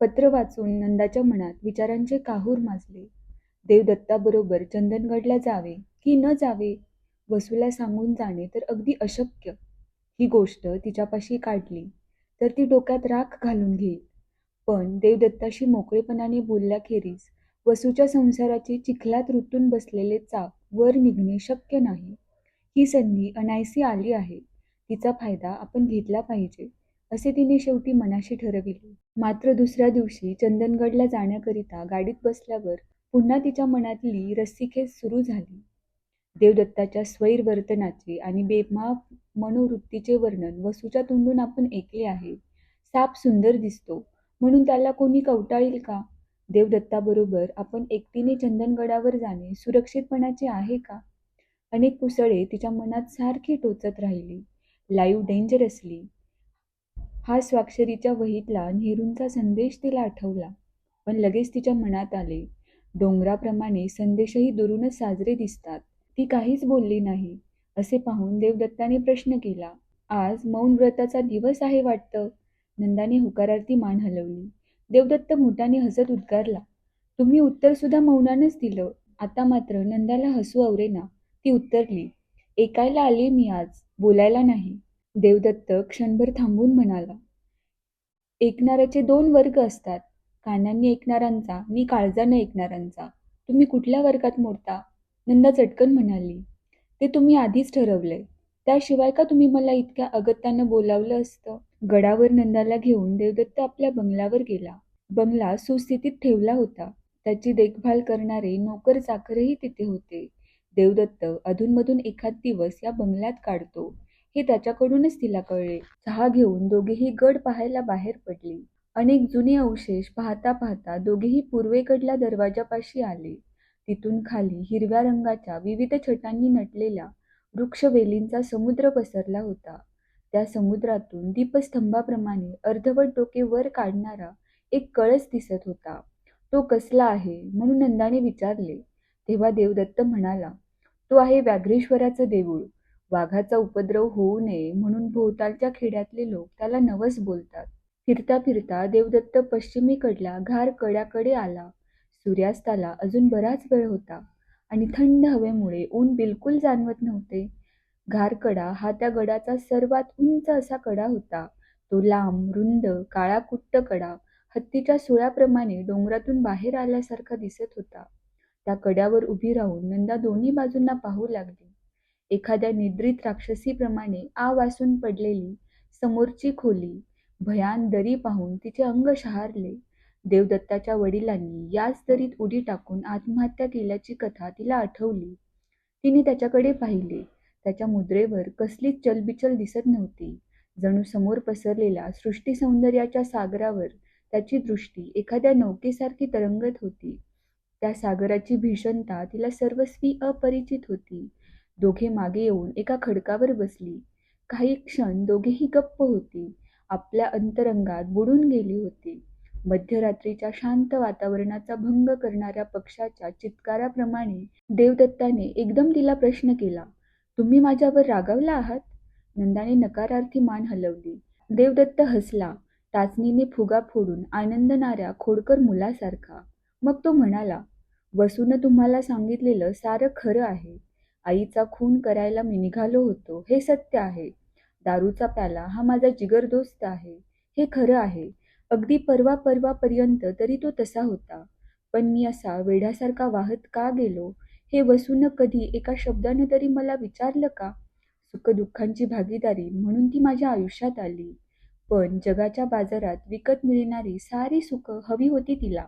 पत्र वाचून नंदाच्या मनात विचारांचे काहूर माजले. देवदत्ताबरोबर चंदनगडला जावे की न जावे वसूला सांगून जाणे तर अगदी अशक्य. ही गोष्ट तिच्यापाशी काढली तर ती डोक्यात राख घालून घेईल. पण देवदत्ताशी मोकळेपणाने बोलल्याखेरीज वसूच्या संसाराची चिखलात रुतून बसलेले चाप वर निघणे शक्य नाही. ही संधी अनायसी आली आहे. तिचा फायदा आपण घेतला पाहिजे. असे तिने शेवटी मनाशी ठरविले. मात्र दुसऱ्या दिवशी चंदनगडला जाण्याकरिता गाडीत बसल्यावर पुन्हा तिच्या मनातली रस्सीखेच सुरू झाली. देवदत्ताच्या स्वैर वर्तनाचे आणि बेमाप मनोवृत्तीचे वर्णन वसूच्या तोंडून आपण ऐकले आहे. साप सुंदर दिसतो म्हणून त्याला कोणी कवटाळील का? देवदत्ताबरोबर आपण एकटीने चंदनगडावर जाणे सुरक्षितपणाचे आहे का? अनेक कुसळे तिच्या मनात सारखी टोचत राहिली. लाईव्ह डेंजरसली हा स्वाक्षरीच्या वहीतला नेहरूंचा संदेश तिला आठवला. पण लगेच तिच्या मनात आले. डोंगराप्रमाणे संदेशही दुरूनच साजरे दिसतात. ती काहीच बोलली नाही. असे पाहून देवदत्ताने प्रश्न केला आज मौन व्रताचा दिवस आहे वाटतं? नंदाने होकारार्थी मान हलवली. देवदत्त मोठ्याने हसत उद्गारला तुम्ही उत्तर सुद्धा मौनानच दिलं. आता मात्र नंदाला हसू आवरेना. ती उत्तरली ऐकायला आले मी आज. बोलायला नाही. देवदत्त क्षणभर थांबून म्हणाला ऐकणाऱ्याचे दोन वर्ग असतात. कानांनी ऐकणाऱ्यांचा नि काळजानं ऐकणाऱ्यांचा. तुम्ही कुठल्या वर्गात मोडता? नंदा चटकन म्हणाली ते तुम्ही आधीच ठरवलंय त्याशिवाय का तुम्ही मला इतक्या अगत्यानं बोलावलं असतं? गडावर नंदाला घेऊन देवदत्त आपल्या बंगल्यावर गेला. बंगला सुस्थितीत ठेवला होता. त्याची देखभाल करणारे नोकर चाकरही तिथे होते. देवदत्त अधूनमधून एखाद दिवस या बंगल्यात काढतो. हे त्याच्याकडूनच तिला कळले. चहा घेऊन दोघेही गड पाहायला बाहेर पडले. अनेक जुने अवशेष पाहता पाहता दोघेही पूर्वेकडल्या दरवाजापाशी आले. तिथून खाली हिरव्या रंगाच्या विविध छटांनी नटलेल्या वृक्षवेलींचा समुद्र पसरला होता. त्या समुद्रातून दीपस्तंभाप्रमाणे अर्धवट डोके वर काढणारा एक कळस दिसत होता. तो कसला आहे म्हणून नंदाने विचारले. तेव्हा देवदत्त म्हणाला तो आहे व्याघ्रेश्वराचं देऊळ. वाघाचा उपद्रव होऊ नये म्हणून भोवतालच्या खेड्यातले लोक त्याला नवस बोलतात. फिरता फिरता देवदत्त पश्चिमेकडला घार कड्याकडे आला. सूर्यास्ताला अजून बराच वेळ होता आणि थंड हवेमुळे ऊन बिलकुल जाणवत नव्हते. घारकडा हा त्या गडाचा सर्वात उंच असा कडा होता. तो लांब रुंद काळा कुट्ट कडा हत्तीच्या सुळ्याप्रमाणे डोंगरातून बाहेर आल्यासारखा दिसत होता. त्या कड्यावर उभी राहून नंदा दोन्ही बाजूंना पाहू लागली. एखाद्या निद्रित राक्षसीप्रमाणे आ वासून पडलेली समोरची खोली भयान दरी पाहून तिचे अंग शहारले. देवदत्ताच्या वडिलांनी याच दरीत उडी टाकून आत्महत्या केल्याची कथा तिला आठवली. तिने त्याच्याकडे पाहिले. त्याच्या मुद्रेवर कसलीच चलबिचल दिसत नव्हती. जणू समोर पसरलेल्या सृष्टी सौंदर्याच्या सागरावर त्याची दृष्टी एखाद्या नौकेसारखी तरंगत होती. त्या सागराची भीषणता तिला सर्वस्वी अपरिचित होती. दोघे मागे येऊन एका खडकावर बसली. काही क्षण दोघेही गप्प होती. आपल्या अंतरंगात बुडून गेली होती. मध्यरात्रीच्या शांत वातावरणाचा भंग करणाऱ्या पक्षाच्या चित्काराप्रमाणे देवदत्ताने एकदम तिला प्रश्न केला तुम्ही माझ्यावर रागावला आहात? नंदाने नकारार्थी मान हलवली. देवदत्त हसला टाचणीने फुगा फोडून आनंदणाऱ्या खोडकर मुलासारखा. मग तो म्हणाला वसूनं तुम्हाला सांगितलेलं सारं खरं आहे. आईचा खून करायला मी निघालो होतो हे सत्य आहे. दारूचा प्याला हा माझा जिगरदोस्त आहे हे खरं आहे. अगदी परवा परवापर्यंत तरी तो तसा होता. पण मी असा वेढ्यासारखा वाहत का गेलो हे वसून कधी एका शब्दानं तरी मला विचारलं का? सुखदुःखांची भागीदारी म्हणून ती माझ्या आयुष्यात आली. पण जगाच्या बाजारात विकत मिळणारी सारी सुख हवी होती तिला.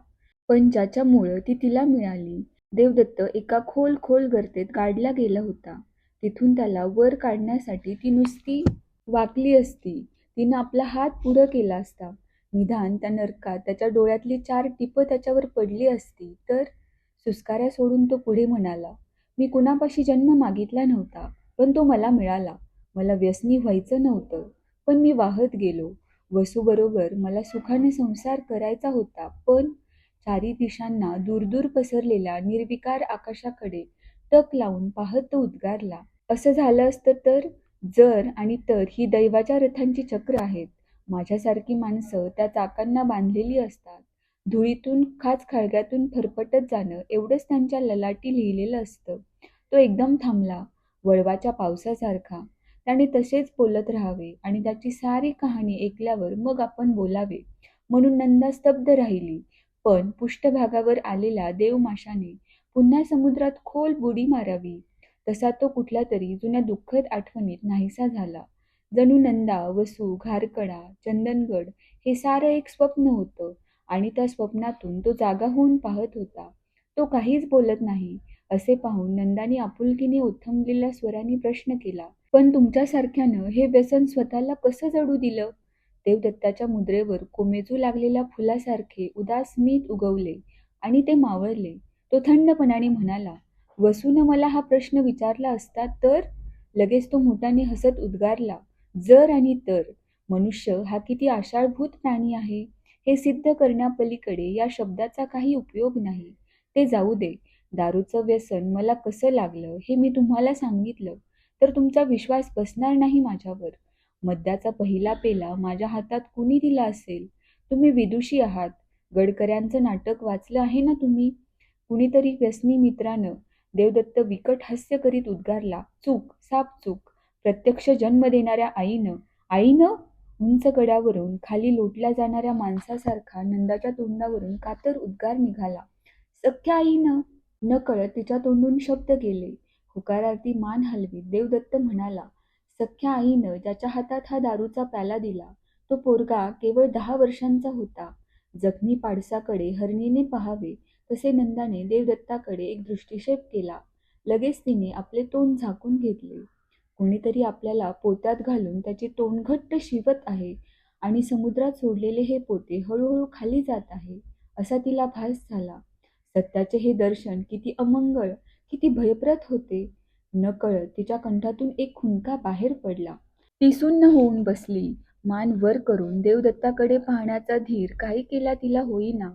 पण ज्याच्यामुळं ती तिला मिळाली देवदत्त एका खोल खोल गर्तेत काढला गेला होता. तिथून त्याला वर काढण्यासाठी ती नुसती वाकली असती. तिनं आपला हात पुढं केला असता. निधान त्या नरकात त्याच्या डोळ्यातली चार टिपं त्याच्यावर पडली असती. तर सुस्काऱ्या सोडून तो पुढे म्हणाला मी कुणापाशी जन्म मागितला नव्हता पण तो मला मिळाला. मला व्यसनी व्हायचं नव्हतं पण मी वाहत गेलो. वसूबरोबर मला सुखाने संसार करायचा होता पण चारी दिशांना दूरदूर पसरलेल्या निर्विकार आकाशाकडे टक लावून पाहत तो उद्गारला असं झालं असतं तर? जर आणि तर ही दैवाच्या रथांची चक्र आहेत. माझ्यासारखी माणसं त्या चाकांना बांधलेली असतात. धुळीतून खाच खळग्यातून फरफटत जाणं एवढंच त्यांच्या ललाटी लिहिलेलं असतं. तो एकदम थांबला वळवाच्या पावसासारखा. त्याने तसेच बोलत राहावे आणि त्याची सारी कहाणी ऐकल्यावर मग आपण बोलावे. म्हणून नंदा स्तब्ध राहिली. पण पृष्ठभागावर आलेला देवमाशाने पुन्हा समुद्रात खोल बुडी मारावी. तसा तो कुठल्या तरी जुन्या दुःखद आठवणीत नाहीसा झाला. जणू नंदा वसू घारकडा चंदनगड हे सारं एक स्वप्न होतं आणि त्या स्वप्नातून तो जागा होऊन पाहत होता. तो काहीच बोलत नाही असे पाहून नंदाने आपुलकीने उथंबलेल्या स्वराने प्रश्न केला पण तुमच्यासारख्यानं हे व्यसन स्वतःला कसं जडू दिलं? देवदत्ताच्या मुद्रेवर कोमेजू लागलेल्या फुलासारखे उदास मीत उगवले आणि ते मावळले. तो थंडपणाने म्हणाला वसूनं मला हा प्रश्न विचारला असता तर? लगेच तो मोठ्याने हसत उद्गारला जर आणि तर. मनुष्य हा किती आषाढभूत प्राणी आहे. हे सिद्ध करण्यापलीकडे या शब्दाचा काही उपयोग नाही. ते जाऊ दे. दारूचं व्यसन मला कसं लागलं हे मी तुम्हाला सांगितलं. तर तुमचा विश्वास बसणार नाही माझ्यावर. मद्याचा पहिला पेला माझ्या हातात कुणी दिला असेल? तुम्ही विदुषी आहात. गडकऱ्यांचं नाटक वाचलं आहे ना तुम्ही? कुणीतरी व्यसनी मित्रानं देवदत्त विकट हास्य करीत उद्गारला चूक साप चूक. प्रत्यक्ष जन्म देणाऱ्या आईनं आईनं उंच गड्यावरून खाली लोटल्या जाणाऱ्या माणसासारखा नंदाच्या तोंडावरून कातर उद्गार निघाला. सख्या आईनं न कळत तिच्या तोंडून शब्द गेले होकारार्थी मान हलवीत देवदत्त म्हणाला सख्ख्या आईनं ज्याच्या हातात हा दारूचा प्याला दिला तो पोरगा केवळ दहा वर्षांचा होता. जखमी पाडसाकडे हरणीने पहावे तसे नंदाने देवदत्ताकडे एक दृष्टिक्षेप केला. लगेच तिने आपले तोंड झाकून घेतले. कोणीतरी आपल्याला पोत्यात घालून त्याची तोंड घट्ट शिवत आहे आणि समुद्रात सोडलेले हे पोते हळूहळू खाली जात आहे असा तिला भास झाला. सत्याचे हे दर्शन किती अमंगळ किती भयप्रत होते. नकळत तिच्या कंठातून एक खुणका बाहेर पडला. ती सुन्न होऊन बसली. मान वर करून देवदत्ताकडे पाहण्याचा धीर काही केला तिला होईना.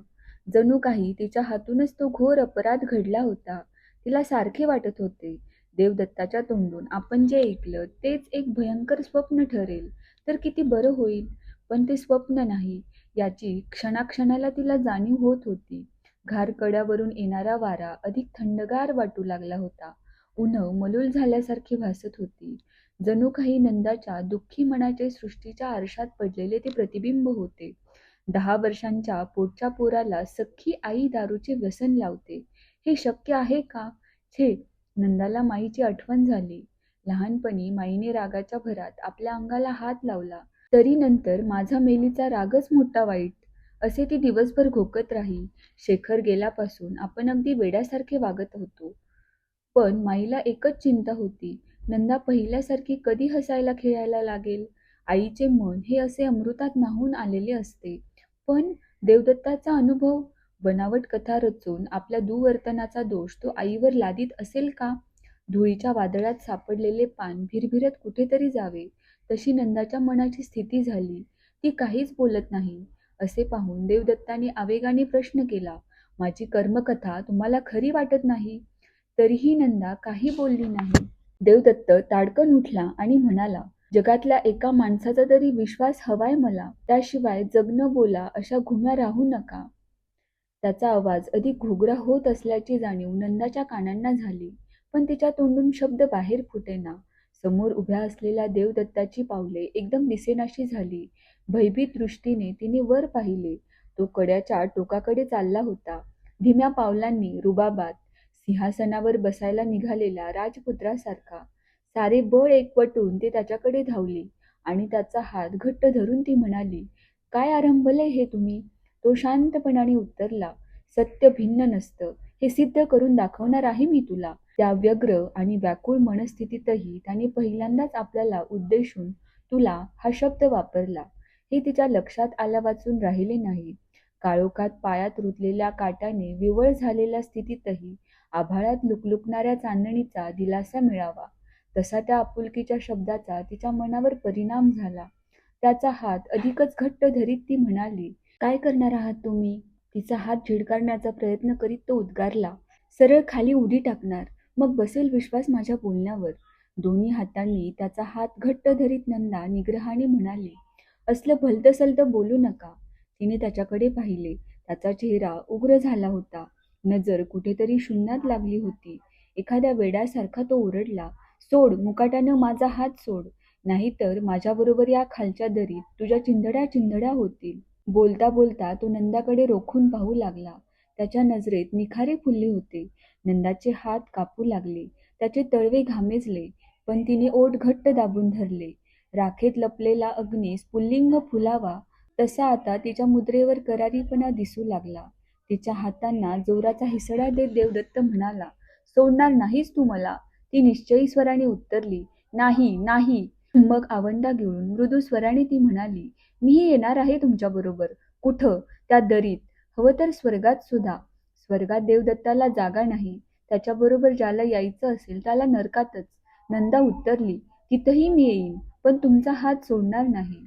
जणू काही तिच्या हातूनच तो घोर अपराध घडला होता. तिला सारखे वाटत होते. देवदत्ताच्या तोंडून आपण जे ऐकलं तेच एक भयंकर स्वप्न ठरेल. तर किती बरं होईल. पण ते स्वप्न नाही. याची क्षणाक्षणाला तिला जाणीव होत होती. घारकड्यावरून येणारा वारा अधिक थंडगार वाटू लागला होता. उन्ह मलूल झाल्यासारखी भासत होती. जणू काही नंदाच्या दुःखी मनाचे सृष्टीच्या आरशात पडलेले ते प्रतिबिंब होते. दहा वर्षांच्या पोटच्या पोराला सख्खी आई दारूचे व्यसन लावते. हे शक्य आहे का? छे नंदाला माईची आठवण झाली. लहानपणी माईने रागाच्या भरात आपल्या अंगाला हात लावला. तरी नंतर माझा मेलीचा रागच मोठा वाईट. असे ती दिवसभर घोकत राही. शेखर गेल्यापासून आपण अगदी वेड्यासारखे वागत होतो. पण माईला एकच चिंता होती. नंदा पहिल्यासारखी कधी हसायला खेळायला लागेल? आईचे मन हे असे अमृतात नाहून आलेले असते. पण देवदत्ताचा अनुभव? बनावट कथा रचून आपल्या दुवर्तनाचा दोष तो आईवर लादीत असेल का? धुळीच्या वादळात सापडलेले पान भिरभिरत कुठेतरी जावे. तशी नंदाच्या मनाची स्थिती झाली. ती काहीच बोलत नाही. असे पाहून देवदत्ताने आवेगाने प्रश्न केला माझी कर्मकथा तुम्हाला खरी वाटत नाही? तरीही नंदा काही बोलली नाही. देवदत्त ताडकन उठला आणि म्हणाला जगातल्या एका माणसाचा तरी विश्वास हवाय मला त्याशिवाय जगणं बोला अशा घुम्या राहू नका. त्याचा आवाज अधिक घोगरा होत असल्याची जाणीव नंदाच्या कानांना झाली पण तिच्या तोंडून शब्द बाहेर फुटेना. समोर उभ्या असलेल्या देवदत्ताची पावले एकदम दिसेनाशी झाली. भयभीत दृष्टीने तिने वर पाहिले. तो कड्याच्या टोकाकडे चालला होता. धीम्या पावलांनी रुबाबात सिंहासनावर बसायला निघालेल्या राजपुत्रासारखा सारे बळ एकवटून ते त्याच्याकडे धावली आणि त्याचा हात घट्ट धरून ती म्हणाली काय आरंभले हे तुम्ही तो शांतपणाने उत्तरला सत्य भिन्न नसतं. हे सिद्ध करून दाखवणार आहे मी तुला त्या व्यग्र आणि व्याकुळ मनस्थितीतही त्याने पहिल्यांदाच आपल्याला उद्देशून तुला हा शब्द वापरला. हे तिच्या लक्षात आल्या वाचून राहिले नाही. काळोखात पायात रुतलेल्या काट्याने विवळ झालेल्या स्थितीतही आभाळात लुकलुकणाऱ्या चांदणीचा दिलासा मिळावा. तसा त्या आपुलकीच्या शब्दाचा तिच्या मनावर परिणाम झाला. त्याचा हात अधिकच घट्ट धरीत ती म्हणाली काय करणार आहात तुम्ही? तिचा हात झिडकारण्याचा प्रयत्न करीत तो उद्गारला सरळ खाली उडी टाकणार. मग बसेल विश्वास माझ्या बोलण्यावर दोन्ही हातांनी त्याचा हात घट्ट धरीत नंदा निग्रहाने म्हणाली असलं भलतसलतं बोलू नका तिने त्याच्याकडे पाहिले. त्याचा चेहरा उग्र झाला होता. नजर कुठेतरी शून्यात लागली होती. एखाद्या वेड्यासारखा तो ओरडला सोड मुकाट्यानं माझा हात सोड. नाहीतर माझ्याबरोबर या खालच्या दरीत तुझ्या चिंधड्या चिंधड्या होतील. बोलता बोलता तो नंदाकडे रोखून पाहू लागला. त्याच्या नजरेत निखारे फुलले होते. नंदाचे हात कापू लागले. त्याचे तळवे घामेजले पण तिने ओठ घट्ट दाबून धरले. राखेत लपलेला अग्नी स्फुल्लिंग फुलावा तसा आता तिच्या मुद्रेवर करारीपणा दिसू लागला. तिच्या हातांना जोराचा हिसडा देत देवदत्त म्हणाला सोडणार नाहीस तू मला. ती निश्चयी स्वराने उत्तरली नाही नाही. मग आवंडा घेऊन मृदू स्वराने ती म्हणाली मीही येणार आहे तुमच्याबरोबर कुठं? त्या दरीत. हवं तर स्वर्गात सुद्धा स्वर्गात देवदत्ताला जागा नाही. त्याच्याबरोबर ज्याला यायचं असेल त्याला नरकातच. नंदा उत्तरली तिथंही मी येईन पण तुमचा हात सोडणार नाही.